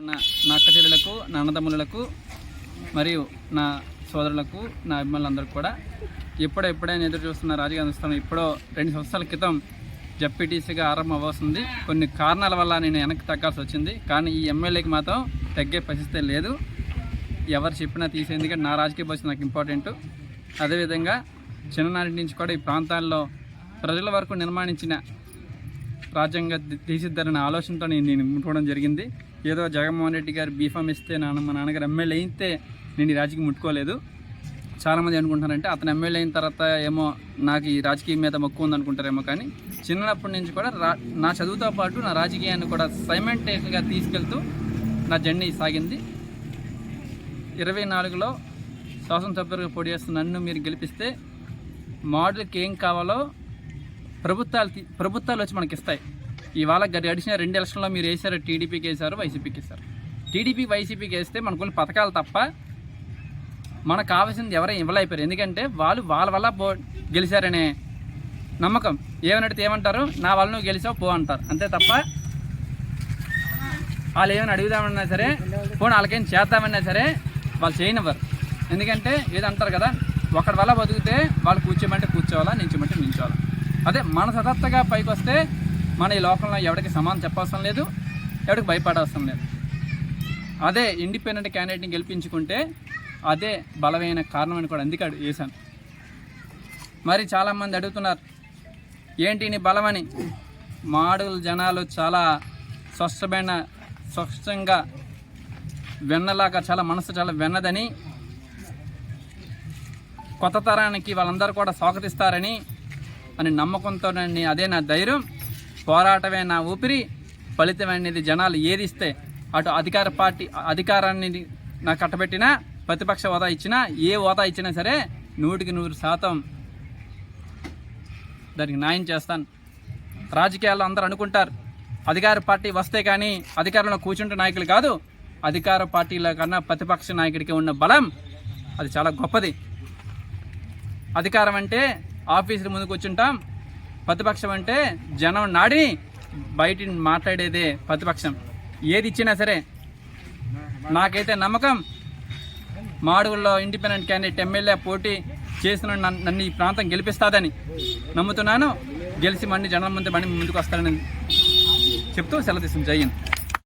నా నా అక్క చెల్లెలకు నా అన్నదమ్ములకు మరియు నా సోదరులకు నా అభిమానులందరికీ కూడా ఎప్పుడో ఎప్పుడైనా ఎదురు చూస్తున్న రాజకీయ స్థానం ఇప్పుడో రెండు సంవత్సరాల క్రితం జడ్పీటీసీగా ఆరంభం అవ్వాల్సింది కొన్ని కారణాల వల్ల నేను వెనక్కి తగ్గాల్సి వచ్చింది. కానీ ఈ ఎమ్మెల్యేకి మాత్రం తగ్గే పరిస్థితి లేదు. ఎవరు చెప్పినా తీసే ఎందుకంటే నా రాజకీయ భవిష్యత్తు నాకు ఇంపార్టెంట్ అదేవిధంగా చిన్ననాటి నుంచి కూడా ఈ ప్రాంతాల్లో ప్రజల వరకు నిర్మాణించిన రాజ్యాంగ తీసిద్దారనే ఆలోచనతో నేను నేను ముట్టుకోవడం జరిగింది. ఏదో జగన్మోహన్ రెడ్డి గారు బీఫామ్ ఇస్తే నాన్న మా నాన్నగారు ఎమ్మెల్యే అయితే నేను ఈ రాజకీయం ముట్టుకోలేదు. చాలామంది అనుకుంటారంటే అతను ఎమ్మెల్యే అయిన తర్వాత ఏమో నాకు ఈ రాజకీయం మీద మక్కువ ఉందనుకుంటారేమో కానీ చిన్నప్పటి నుంచి కూడా రా నా చదువుతో పాటు నా రాజకీయాన్ని కూడా సైమెంటేషన్గా తీసుకెళ్తూ నా జర్నీ సాగింది. ఇరవై నాలుగులో శాసనసభ్యులుగా పోటీ చేస్తున్న నన్ను మీరు గెలిపిస్తే మోడల్కి ఏం కావాలో ప్రభుత్వాలు ప్రభుత్వాలు వచ్చి మనకి ఇస్తాయి. ఇవాళ గడిచిన రెండు ఎలక్షన్లో మీరు వేసారు టీడీపీకి వేశారు వైసీపీకి వేశారు టీడీపీ వైసీపీకి వేస్తే మనకు కొన్ని పథకాలు తప్ప మనకు కావాల్సింది ఎవరైనా ఇవ్వలేకపోయారు. ఎందుకంటే వాళ్ళు వాళ్ళ వల్ల పో గెలిచారనే నమ్మకం. ఏమన్నట్టు ఏమంటారు? నా వల్ల నువ్వు గెలిచావు పో అంటారు. అంతే తప్ప వాళ్ళు ఏమైనా అడుగుదామన్నా సరే పోనీ వాళ్ళకేం చేద్దామన్నా సరే వాళ్ళు చేయనివ్వరు. ఎందుకంటే ఏదో అంటారు కదా ఒకటి వల్ల బతికితే వాళ్ళు కూర్చోమంటే కూర్చోవాలా నించోమంటే నించోవాలా. అదే మన సతత్తగా పైకి వస్తే మన ఈ లోకంలో ఎవరికి సమానం చెప్పవసరం లేదు ఎవరికి భయపడవసరం లేదు. అదే ఇండిపెండెంట్ క్యాండిడేట్ని గెలిపించుకుంటే అదే బలమైన కారణం అని కూడా అందుకే వేశాను మరి చాలామంది అడుగుతున్నారు ఏంటి నీ బలమని మాడుగుల జనాలు చాలా స్వచ్ఛమైన స్వచ్ఛంగా వెన్నలాగా చాలా మనసు చాలా వెన్నదని కొత్త తరానికి వాళ్ళందరూ కూడా స్వాగతిస్తారని అని నమ్మకంతో అదే నా ధైర్యం. పోరాటమే నా ఊపిరి. ఫలితం అనేది జనాలు ఏది ఇస్తే అటు అధికార పార్టీ అధికారాన్ని నాకు కట్టబెట్టినా ప్రతిపక్ష హోదా ఇచ్చినా ఏ హోదా ఇచ్చినా సరే నూటికి నూరు శాతం దానికి న్యాయం చేస్తాను. రాజకీయాల్లో అందరూ అనుకుంటారు. అధికార పార్టీ వస్తే కానీ అధికారంలో కూర్చుంటే నాయకులు కాదు. అధికార పార్టీల కన్నా ప్రతిపక్ష నాయకుడికి ఉన్న బలం అది చాలా గొప్పది. అధికారం అంటే ఆఫీసుల ముందు కూర్చుంటాం. ప్రతిపక్షం అంటే జనం నాడిని బయట మాట్లాడేదే ప్రతిపక్షం. ఏది ఇచ్చినా సరే నాకైతే నమ్మకం. మాడుగుల్లో ఇండిపెండెంట్ క్యాండిడేట్ ఎమ్మెల్యే పోటీ చేసిన నన్ను నన్ను ఈ ప్రాంతం గెలిపిస్తాదని నమ్ముతున్నాను. గెలిచి మళ్ళీ జనం ముందు మళ్ళీ ముందుకు వస్తానని చెప్తూ సెలవు తీసుకుని జై హింద్.